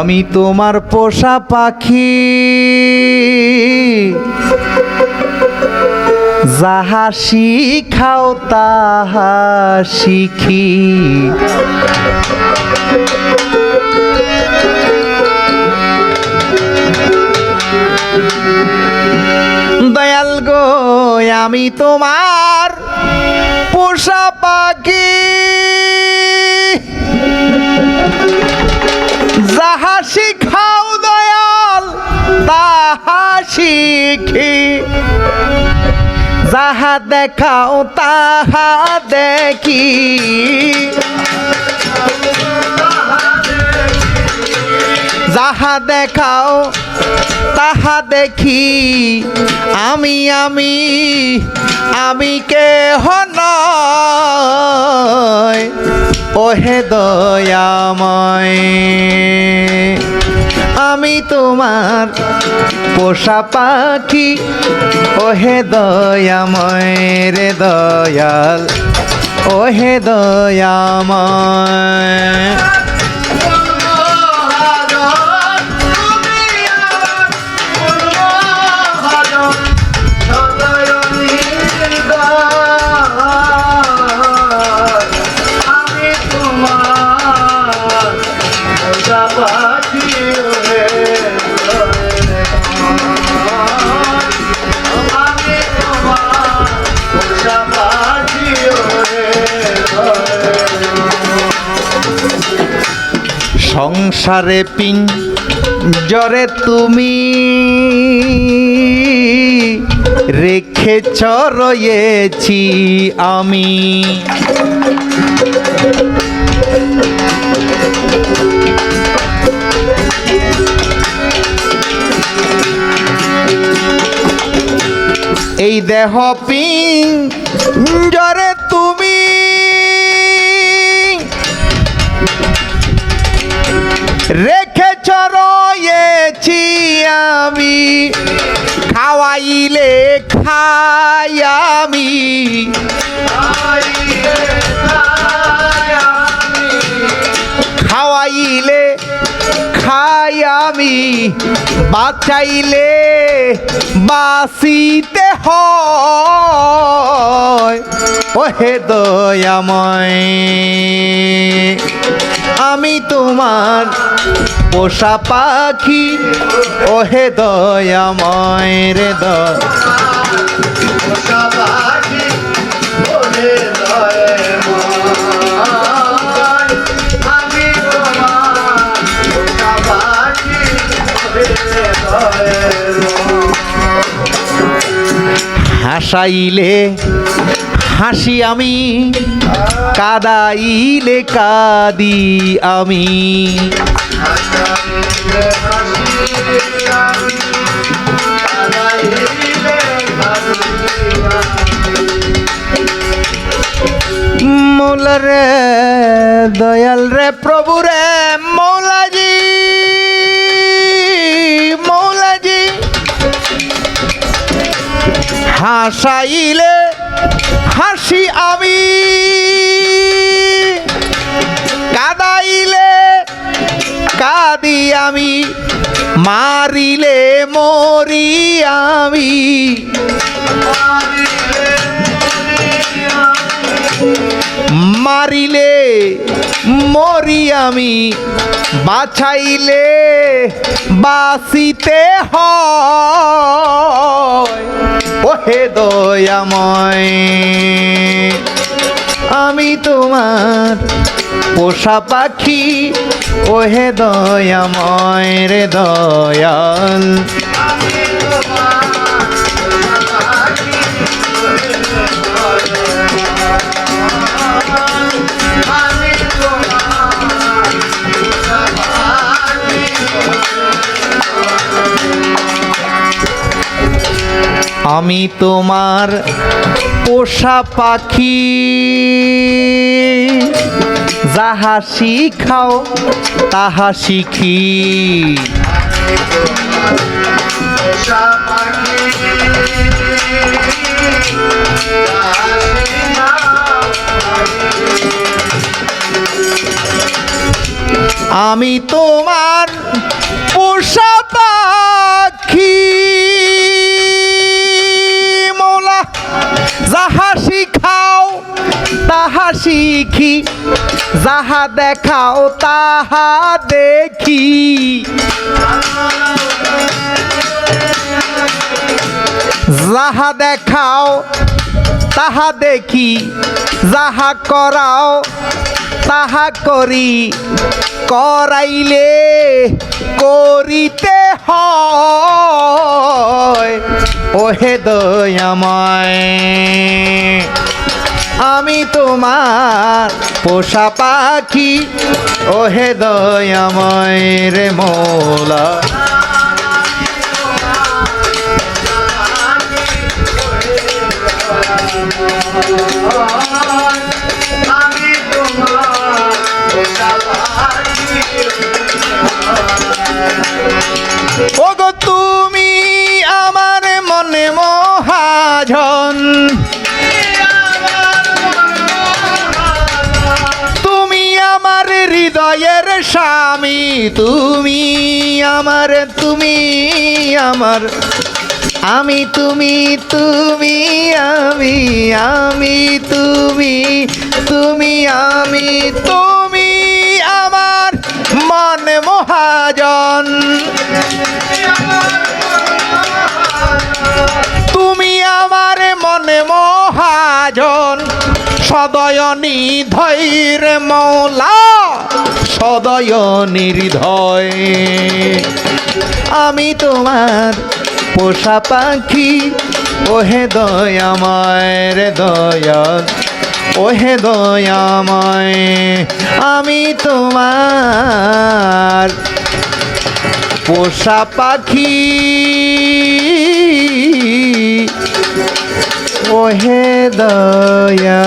আমি তোমার পোষা পাখি। যাহা শিখাও তাহা শিখি। দয়াল গো আমি তোমার পোষা পাখি। তাহা শিখি যাহা দেখাও, তাহা দেখি। যাহা দেখাও, তাহা দেখি। আমি আমি আমি কে নয়। ওহে দয়াময়। আমি তোমার পোষা পাখি। ওহে দয়াময় রে দয়াল ওহে দয়াময়। সংসারে পিন জরে তুমি রেখেছ রয়েছি আমি। এই দেহ পিন জরে খাওয়াইলে খাই আমি। খাওয়াইলে খাই আমি বাঁচাইলে বাসিতে হয়। ওহে দয়াময়। আমি তোমার পোষা পাখি। ওহে দয়াময় রে হাসাইলে হাসি আমি কাদাইলে কাদি আমি। মৌলা রে দয়াল রে প্রভু রে মৌলাজি মৌলাজি। হাসাইলে হাসি আমি। কাদাইলে কাদি আমি মারিলে মরি আমি। মারিলে মরি আমি। বাছাইলে বাসিতে হয়। ওহে দয়াময় আমি তোমার পোষা পাখি। ওহে দয়াময় রে দয়াল আমি তোমার পোষা পাখি। যাহা শিখাও তাহা শিখি। আমি তোমার পোষা পাখি। যাহা শিখাও, তাহা শিখি। যাহা দেখাও, তাহা দেখি। যাহা দেখাও, তাহা দেখি। যাহা করাও, তাহা করি। করাইলে করিতে হয়। ওহে দয়াময় আমি তোমার পোষা পাখি। ওহে দয়াময় রে মোলা। ওগো মহাজন তুমি আমার হৃদয়ের স্বামী, তুমি আমার তুমি আমার। আমি, তুমি তুমি, আমি আমি, তুমি তুমি, আমি, তুমি আমার মন মহাজন। মহাজন সদয় নিধৈর মৌলা সদয় নির্ধয় আমি তোমার পোষা পাখি, ওহে দয়াময় রে দয়া ওহে দয়াময় আমি তোমার পোষা পাখি ওহে দয়া